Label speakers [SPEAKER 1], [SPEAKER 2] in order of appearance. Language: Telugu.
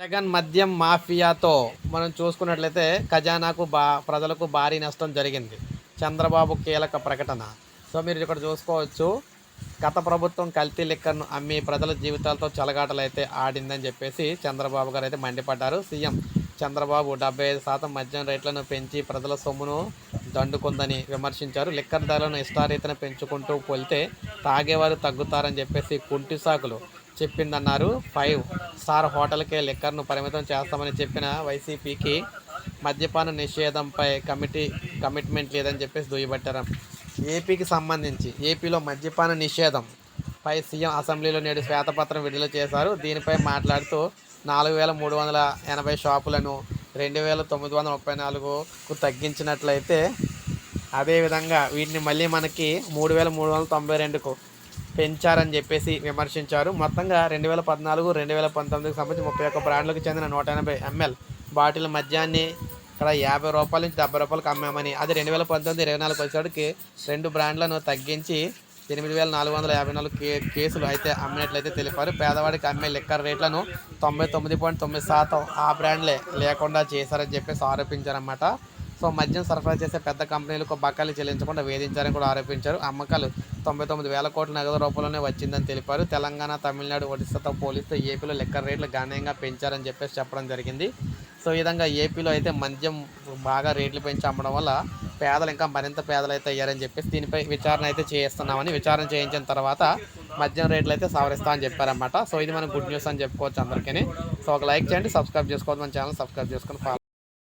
[SPEAKER 1] జగన్ మద్యం మాఫియాతో మనం చూసుకున్నట్లయితే ఖజానాకు బా ప్రజలకు భారీ నష్టం జరిగింది. చంద్రబాబు కీలక ప్రకటన. సో మీరు ఇక్కడ చూసుకోవచ్చు. గత ప్రభుత్వం కల్తీ లిక్కర్ను అమ్మి ప్రజల జీవితాలతో చలగాటలైతే అయితే ఆడిందని చెప్పేసి చంద్రబాబు గారు అయితే మండిపడ్డారు. సీఎం చంద్రబాబు డెబ్బై ఐదు శాతం మద్యం రేట్లను పెంచి ప్రజల సొమ్మును దండుకుందని విమర్శించారు. లిక్కర్ ధరలను ఇష్టారీతన పెంచుకుంటూ పోలితే తాగేవారు తగ్గుతారని చెప్పేసి కుంటి సాకులు చెప్పిందన్నారు. ఫైవ్ స్టార్ హోటల్కే లిక్కర్ను పరిమితం చేస్తామని చెప్పిన వైసీపీకి మద్యపాన నిషేధంపై కమిటీ కమిట్మెంట్ లేదని చెప్పేసి దుయ్యబట్టారు ఏపీకి సంబంధించి ఏపీలో మద్యపాన నిషేధం పై సీఎం అసెంబ్లీలో నేడు శ్వేతపత్రం విడుదల చేశారు. దీనిపై మాట్లాడుతూ నాలుగు వేల మూడు వందల ఎనభై షాపులను రెండు వేల తొమ్మిది వందల ముప్పై నాలుగుకు తగ్గించినట్లయితే అదేవిధంగా వీటిని మళ్ళీ మనకి మూడు వేల మూడు వందల తొంభై రెండుకు పెంచారని చెప్పేసి విమర్శించారు. మొత్తంగా రెండు వేల పద్నాలుగు రెండు వేల పంతొమ్మిదికి సంబంధించి ముప్పై ఒక్క బ్రాండ్లకు చెందిన నూట ఎనభై ఎంఎల్ బాటిల్ మద్యాన్ని ఇక్కడ యాభై రూపాయల నుంచి డెబ్బై రూపాయలకు అమ్మామని. అది రెండు వేల పంతొమ్మిది ఇరవై నాలుగు వచ్చేటికి రెండు బ్రాండ్లను తగ్గించి ఎనిమిది వేల నాలుగు వందల యాభై నాలుగు కే కేసులు అయితే అమ్మినట్లయితే తెలిపారు. పేదవాడికి అమ్మే లిక్కర్ రేట్లను తొంభై తొమ్మిది పాయింట్ తొమ్మిది శాతం ఆ బ్రాండ్లే లేకుండా చేశారని చెప్పేసి ఆరోపించారన్నమాట. సో మద్యం సరఫరా చేసే పెద్ద కంపెనీలకు బకాయిలు చెల్లించకుండా వేధించారని కూడా ఆరోపించారు. అమ్మకాలు తొంభై తొమ్మిది వేల కోట్ల నగదు రూపంలోనే వచ్చిందని తెలిపారు. తెలంగాణ తమిళనాడు ఒడిశాతో పోలిస్తే ఏపీలో లెక్కర్ రేట్లు గణనీయంగా పెంచారని చెప్పేసి చెప్పడం జరిగింది. సో ఈ విధంగా ఏపీలో అయితే మద్యం బాగా రేట్లు పెంచి అమ్మడం వల్ల పేదలు ఇంకా మరింత పేదలు అయితే అయ్యారని చెప్పేసి దీనిపై విచారణ అయితే చేస్తున్నామని విచారణ చేయించిన తర్వాత మద్యం రేట్లు అయితే సవరిస్తామని చెప్పారన్నమాట. సో ఇది మనం గుడ్ న్యూస్ అని చెప్పుకోవచ్చు అందరికీ సో ఒక లైక్ చేయండి సబ్స్క్రైబ్ చేసుకోవద్దు మన ఛానల్ సబ్స్క్రైబ్ చేసుకొని ఫాలో